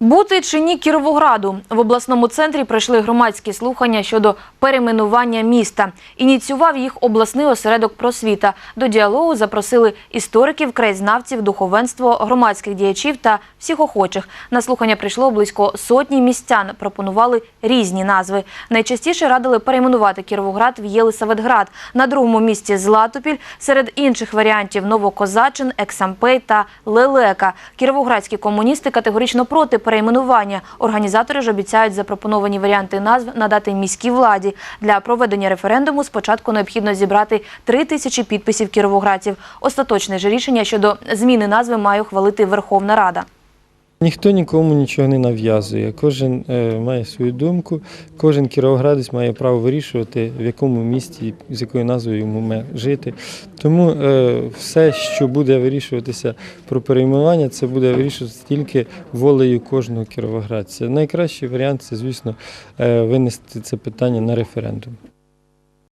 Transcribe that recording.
Бути чи ні Кіровограду в обласному центрі пройшли громадські слухання щодо перейменування міста. Ініціював їх обласний осередок просвіта. До діалогу запросили істориків, краєзнавців, духовенство, громадських діячів та всіх охочих. На слухання прийшло близько сотні містян. Пропонували різні назви. Найчастіше радили перейменувати Кіровоград в Єлисаветград. На другому місці Златопіль. Серед інших варіантів Новокозачин, Ексампей та Лелека. Кіровоградські комуністи категорично проти перейменування. Організатори ж обіцяють запропоновані варіанти назв надати міській владі. Для проведення референдуму спочатку необхідно зібрати три тисячі підписів кіровоградців. Остаточне ж рішення щодо зміни назви має ухвалити Верховна Рада. Ніхто нікому нічого не нав'язує. Кожен е, має свою думку, кожен кіровоградець має право вирішувати, в якому місті, з якою назвою йому жити. Тому е, все, що буде вирішуватися про перейменування, це буде вирішуватися тільки волею кожного кіровоградця. Найкращий варіант це, звісно, е, винести це питання на референдум.